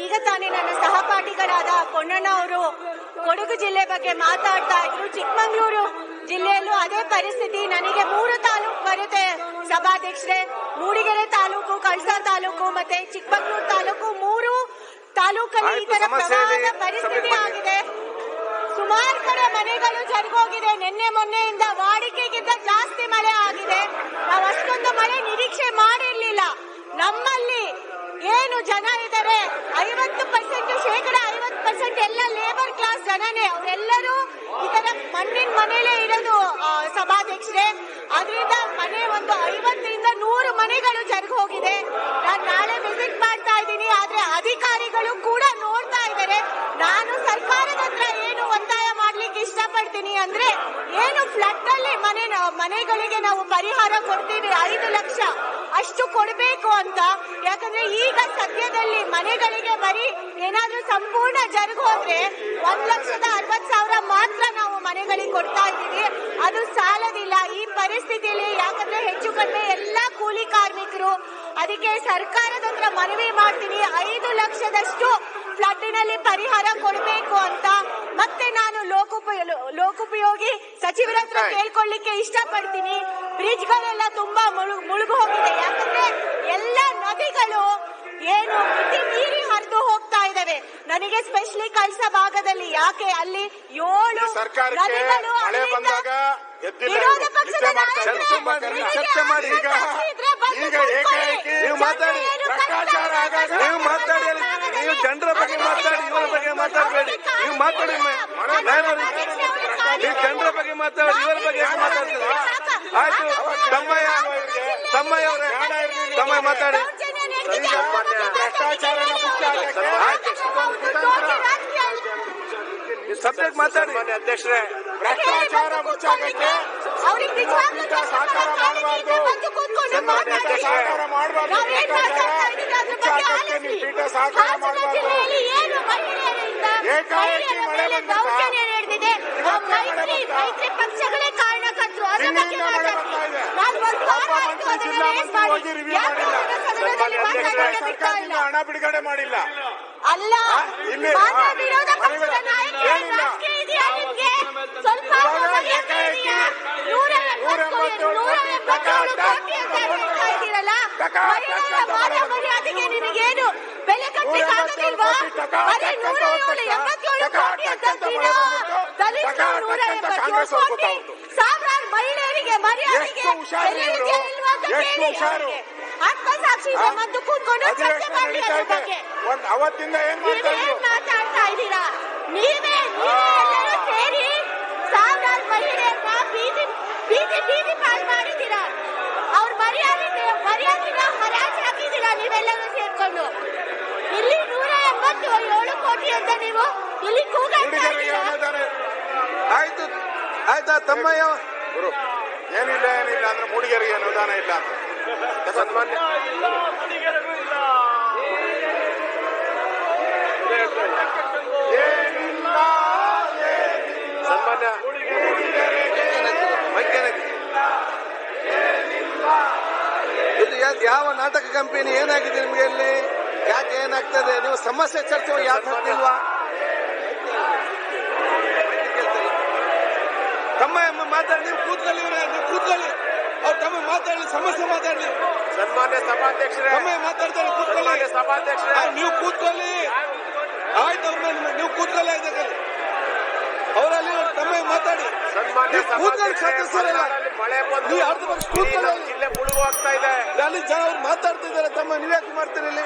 ಈಗ ತಾನೇ ನನ್ನ ಸಹಪಾಠಿಗಳಾದ ಪೊನ್ನಣ್ಣ ಅವರು ಕೊಡಗು ಜಿಲ್ಲೆ ಬಗ್ಗೆ ಮಾತಾಡ್ತಾ ಇದ್ರು. ಚಿಕ್ಕಮಂಗ್ಳೂರು ಜಿಲ್ಲೆಯಲ್ಲೂ ಅದೇ ಪರಿಸ್ಥಿತಿ. ನನಗೆ ಮೂರು ತಾಲೂಕು ಬರುತ್ತೆ. ಸಭಾಧ್ಯಕ್ಷರೇ ಮೂಡಿಗೆರೆ ತಾಲೂಕು ಕಳಸ ತಾಲೂಕು ಮತ್ತೆ ಚಿಕ್ಕಮಂಗ್ಳೂರು ತಾಲೂಕು. ಮೂರು ತಾಲೂಕಲ್ಲಿ ಈ ತರ ಪ್ರವಾಹದ ಪರಿಸ್ಥಿತಿ ಆಗಿದೆ. ಸುಮಾರು ಕಡೆ ಮನೆಗಳು ಜರುಗೋಗಿದೆ. ನಿನ್ನೆ ಮೊನ್ನೆಯಿಂದ ವಾಡಿಕೆಗಿಂತ ಜಾಸ್ತಿ ಮಳೆ ಆಗಿದೆ. ನಾವು ಅಷ್ಟೊಂದು ಮಳೆ ನಿರೀಕ್ಷೆ ಮಾಡಿರ್ಲಿಲ್ಲ. ನಮ್ಮಲ್ಲಿ ಏನು ಜನ ಇದ್ದಾರೆ ಐವತ್ತು ಪರ್ಸೆಂಟ್ ಶೇಕಡ ಐವತ್ತು ಪರ್ಸೆಂಟ್ ಎಲ್ಲ ಲೇಬರ್ ಕ್ಲಾಸ್ ಜನನೇ. ಅವರೆಲ್ಲರೂ ಈ ತರ ಮಣ್ಣಿನ ಮನೇಲೆ ಇರೋದು ಸಭಾಧ್ಯಕ್ಷರೇ. ಅದರಿಂದ ಮನೆ ಒಂದು ಐವತ್ತರಿಂದ ನೂರು ಮನೆಗಳು ಜರುಗಿ ಹೋಗಿದೆ. ನಾನು ನಾಳೆ ವಿಸಿಟ್ ಮಾಡ್ತಾ ಇದ್ದೀನಿ, ಆದ್ರೆ ಅಧಿಕಾರಿಗಳು ಕೂಡ ನೋಡ್ತಾ ಇದ್ದಾರೆ ನಾನು ಸರ್ಕಾರದ ಹತ್ರ ಏನು ಒತ್ತಾಯ ಮಾಡ್ಲಿಕ್ಕೆ ಇಷ್ಟಪಡ್ತೀನಿ ಅಂದ್ರೆ, ಏನು ಫ್ಲಡ್ ಮನೆಗಳಿಗೆ ನಾವು ಪರಿಹಾರ ಕೊಡ್ತೀವಿ. ಐದು ಲಕ್ಷ ಅಷ್ಟು ಕೊಡಬೇಕು ಅಂತ. ಯಾಕಂದ್ರೆ ಈಗ ಸದ್ಯದಲ್ಲಿ ಮನೆಗಳಿಗೆ ಬರೀ ಏನಾದ್ರೂ ಸಂಪೂರ್ಣ ಜರುಗು ಹೋದ್ರೆ ಒಂದ್ ಲಕ್ಷದ ಅರವತ್ ಸಾವಿರ ಮಾತ್ರ ನಾವು ಮನೆಗಳಿಗೆ ಕೊಡ್ತಾ ಇದ್ದೀವಿ. ಅದು ಸಾಲದಿಲ್ಲ. ಈ ಪರಿಸ್ಥಿತಿಯಲ್ಲಿ ಯಾಕಂದ್ರೆ ಹೆಚ್ಚು ಕಡಿಮೆ ಎಲ್ಲಾ ಕೂಲಿ ಕಾರ್ಮಿಕರು ಅದಕ್ಕೆ ಸರ್ಕಾರದ ಹತ್ರ ಮನವಿ ಮಾಡ್ತೀನಿ. ಐದು ಲಕ್ಷದಷ್ಟು ಫ್ಲಡ್ನಲ್ಲಿ ಪರಿಹಾರ ಕೊಡಬೇಕು ಅಂತ. ಮತ್ತೆ ನಾನು ಲೋಕೋಪಯೋಗಿ ಲೋಕೋಪಯೋಗಿ ಸಚಿವರ ಹತ್ರ ಕೇಳ್ಕೊಳ್ಳಿಕ್ಕೆ ಇಷ್ಟಪಡ್ತೀನಿ. ಬ್ರಿಡ್ಜ್ಗಳೆಲ್ಲ ತುಂಬಾ ಮುಳುಗ್ ಮುಳುಗು ಹೋಗಿದೆ. ಯಾಕಂದ್ರೆ ಎಲ್ಲ ನದಿಗಳು ಏನು ಮಿತಿ ಮೀರಿ ಹರಿದು ಹೋಗ್ತಾ ಇದಾವೆ ನನಗೆ ಸ್ಪೆಷಲಿ ಕಳಿಸ ಭಾಗದಲ್ಲಿ ಯಾಕೆ ಅಲ್ಲಿ ಏಳು ನದಿಗಳು ವಿರೋಧ. ಪಕ್ಷದ ಚರ್ಚೆ ಮಾಡಿ, ನಿಮಗೆ ಚರ್ಚೆ ಮಾಡಿ. ಆಸಕ್ತಿ ಈಗ- ಇದ್ರೆ ಬಂದು ಈಗ ಕೂತ್ಕೊಳ್ಳಿ. ಏಕಾಏಕಿ ನೀವು ಮಾತಾಡಿ. ಜನರು ಭ್ರಷ್ಟಾಚಾರ ಆಗಾಗ ನೀವು ಮಾತಾಡಿ ಅಲ್ಲಿ. ನೀವು ಜನರ ಬಗ್ಗೆ ಮಾತಾಡಿ ಇವರ ಬಗ್ಗೆ ಮಾತಾಡಬೇಡಿ ನೀವು ಮಾತಾಡಿ ನೀವು ಜನರ ಬಗ್ಗೆ ಮಾತಾಡಿ ಇವರ ಬಗ್ಗೆ ಮಾತಾಡ್ತೀರ ಆಯ್ತು ತಮ್ಮಯ್ಯ ತಮ್ಮಯ್ಯ ಅವರೇ ತಮ್ಮಯ್ಯ ಮಾತಾಡಿ ಈಗ ಭ್ರಷ್ಟಾಚಾರನ ಮುಚ್ಚ ಹಾಕಕ್ಕೆ ಸಬ್ಜೆಕ್ಟ್ ಮಾತಾಡಿ ಮಾನ್ಯ ಅಧ್ಯಕ್ಷರೇ ಭ್ರಷ್ಟಾಚಾರ ಮುಚ್ಚಾಕಕ್ಕೆ ಅವ್ರಿಗೆ ನಿಜವಾಗ್ಲೂ ಪೀಠ ಸಹಕಾರ ಮಾಡಬಾರ್ದು. ಸಹಕಾರ ಮಾಡಬಾರ್ದು ಪೀಠ ಸಹಕಾರ ಮಾಡಬಾರ್ದು. ಏಕಾಏಕಿ ಮಳೆ ಮೈತ್ರಿ ಪಕ್ಷಗಳೇ ಕಾರಣಕರ್ತರು ಜಿಲ್ಲಾ ಹೋಗಿ ರಿವ್ಯೂ ಮಾಡಿಲ್ಲ? ಸರ್ಕಾರದಿಂದ ಹಣ ಬಿಡುಗಡೆ ಮಾಡಿಲ್ಲ. ಅಲ್ಲ ಇಲ್ಲಿ ಏಕಾಏಕಿ ನೂರ ಎಂಬತ್ತು ನೂರ ನೂರ ಎಂಬತ್ತೇಳು ಎಂಬತ್ತೇಳು ಕೋಟಿ ಅಂತ ಹೇಳ್ತಾ ಇದ್ದೀರಲ್ಲ? ಟಕ, ನಿನಗೇನು ಬೆಲೆ ನೂರ ಎಂಬತ್ತೇಳು ಕಟ್ಟಲಿಕ್ಕಾಗೋದಿಲ್ವಾ ಕೋಟಿ ಟಕ, ಬರೀ ಟಕ ನೂರ ಏಳು. ಎಂಬತ್ತೇಳು ಕೋಟಿ ಅಂತ ದಲಿತರು ನೂರ ಎಂಬತ್ತೇಳು ಕೋಟಿ. ಸಾವಿರಾರು ಮಹಿಳೆಯರಿಗೆ ಮರ್ಯಾದೆಗೆ ಬೆಲೆ? ಇದೆಯಾ ಇಲ್ವಾ ಅಂತ ಕೇಳಿ? ಆತ್ಮಸಾಕ್ಷಿ ಇದೆ ಮತ್ತು ಕೂತ್ಕೊಂಡು ಚರ್ಚೆ ಮಾಡಿ ಅದ್ರ ಬಗ್ಗೆ ಅವತ್ತಿಂದ ಏನ್ ಮಾತಾಡ್ತಾ ಇದ್ದೀರಾ ನೀವೇ ನೀವೇ ಎಲ್ಲರೂ ಸೇರಿ ಸಾವಿರಾರು ಮಹಿಳೆಯರನ್ನ ಬೀದಿ ಬೀದಿ ಬೀದಿ ಪಾಲ್ ಮಾಡಿದ್ದೀರಾ ಅವ್ರ ಮರ್ಯಾದೆ ಮರ್ಯಾದೆನ ಹರಾಜ್ ನೀವೆಲ್ಲರೂ ಸೇರ್ಕೊಂಡು. ಇಲ್ಲಿ ನೂರ ಎಂಬತ್ತು ಏಳು ಕೋಟಿ ಅಂತ ನೀವು ಇಲ್ಲಿ ಆಯ್ತು ಆಯ್ತಾ ತಮ್ಮಯ್ಯ? ಗುರು ಏನಿಲ್ಲ ಏನಿಲ್ಲ ಅಂದ್ರೆ ಮೂಡಿಗೆರೆಗೆ ಅನುದಾನ ಇಲ್ಲ ಅಂತ. ಸನ್ಮಾನ್ಯ ಏನಿಲ್ಲ ಸನ್ಮಾನ್ಯ ಮೈಕ್ ಏನಾಗಿದೆ? ಇದು ಯಾ- ಯಾವ ನಾಟಕ ಕಂಪನಿ ಏನಾಗಿದೆ ನಿಮಗೆ ಇಲ್ಲಿ? ಯಾಕೆ ಏನಾಗ್ತದೆ? ನೀವು ಸಮಸ್ಯೆ ಚರ್ಚೆ ಯಾಕೆ ಹೋಗ್ತಿಲ್ವಾ? ತಮ್ಮ ಅಮ್ಮ ಮಾತಾಡಿ ನೀವು ಕೂತ್ಕೊಳ್ಳಿ ನೀವು ಕೂತ್ಕೊಳ್ಳಿ. ಅವ್ರು ತಮ್ಮ ಮಾತಾಡಲಿ ಸಮಸ್ಯೆ ಮಾತಾಡಲಿ. ಸನ್ಮಾನ್ಯ ಸಭಾಧ್ಯಕ್ಷರೇ ತಮ್ಮ ಮಾತಾಡ್ತಾರೆ ಕೂತ್ಕೊಳ್ಳಿ. ಸಭಾಧ್ಯಕ್ಷರೇ. ನೀವು ಕೂತ್ಕೊಳ್ಳಿ. ಆಯ್ತು ಅವ್ರ ನೀವು ಕೂತ್ಕೊಳ್ಳಿ ಆಯ್ತು ಅವರಲ್ಲಿ ತಮ್ಮ ಮಾತಾಡಿ. ಕೂತ್ಕೊಳ್ಳಿ ಸದಸ್ಯರಲ್ಲ ಮಳೆ ಬಂದು ಜಿಲ್ಲೆ ಮುಳುಗು ಆಗ್ತಾ ಇದೆ. ಅಲ್ಲಿ ಜನ ಅವ್ರು ಮಾತಾಡ್ತಿದ್ದಾರೆ ತಮ್ಮ ನೀವೇ ಮಾಡ್ತೀರಿ ಇಲ್ಲಿ?